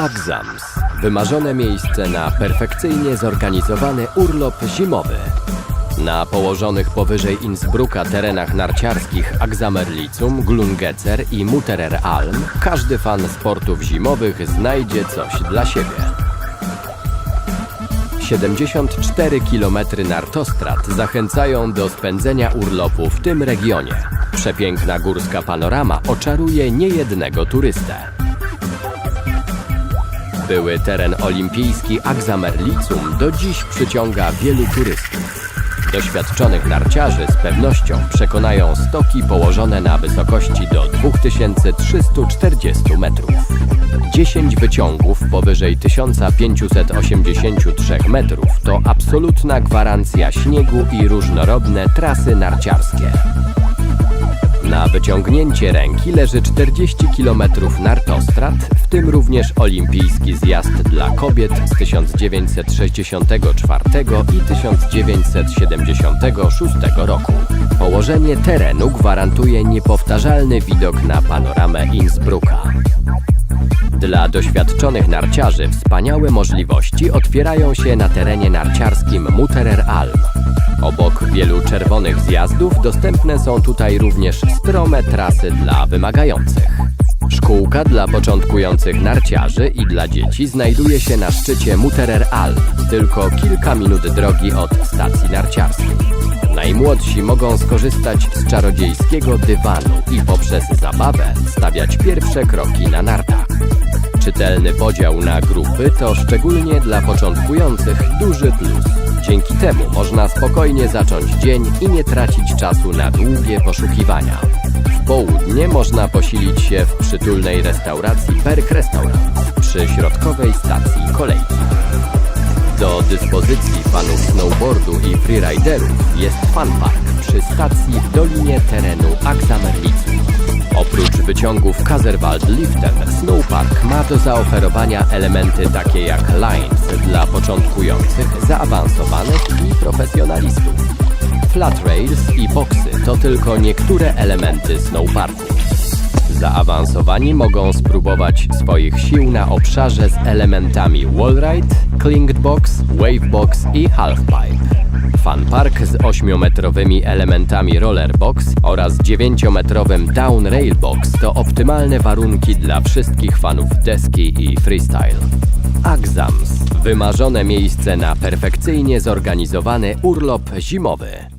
Axams. Wymarzone miejsce na perfekcyjnie zorganizowany urlop zimowy. Na położonych powyżej Innsbrucka terenach narciarskich Axamerlicum, Glungecer i Mutterer Alm każdy fan sportów zimowych znajdzie coś dla siebie. 74 km nartostrad zachęcają do spędzenia urlopu w tym regionie. Przepiękna górska panorama oczaruje niejednego turystę. Były teren olimpijski Axamerlicum do dziś przyciąga wielu turystów. Doświadczonych narciarzy z pewnością przekonają stoki położone na wysokości do 2340 metrów. 10 wyciągów powyżej 1583 metrów to absolutna gwarancja śniegu i różnorodne trasy narciarskie. Na wyciągnięcie ręki leży 40 km nartostrad, w tym również olimpijski zjazd dla kobiet z 1964 i 1976 roku. Położenie terenu gwarantuje niepowtarzalny widok na panoramę Innsbrucka. Dla doświadczonych narciarzy wspaniałe możliwości otwierają się na terenie narciarskim Mutterer Alm. Obok wielu czerwonych zjazdów dostępne są tutaj również strome trasy dla wymagających. Szkółka dla początkujących narciarzy i dla dzieci znajduje się na szczycie Mutterer Alm, tylko kilka minut drogi od stacji narciarskiej. Najmłodsi mogą skorzystać z czarodziejskiego dywanu i poprzez zabawę stawiać pierwsze kroki na nartach. Czytelny podział na grupy to szczególnie dla początkujących duży plus. Dzięki temu można spokojnie zacząć dzień i nie tracić czasu na długie poszukiwania. W południe można posilić się w przytulnej restauracji Perk Restaurant przy środkowej stacji kolejki. Do dyspozycji fanów snowboardu i freeriderów jest funpark przy stacji w dolinie terenu Axamerlicum. Oprócz wyciągów Kazerwald Liftem, Snowpark ma do zaoferowania elementy takie jak lines dla początkujących, zaawansowanych i profesjonalistów. Flat rails i boxy to tylko niektóre elementy snowparku. Zaawansowani mogą spróbować swoich sił na obszarze z elementami wallride, clinged box, wavebox i halfpipe. Funpark z 8-metrowymi elementami rollerbox oraz 9-metrowym down railbox to optymalne warunki dla wszystkich fanów deski i freestyle. Axams. Wymarzone miejsce na perfekcyjnie zorganizowany urlop zimowy.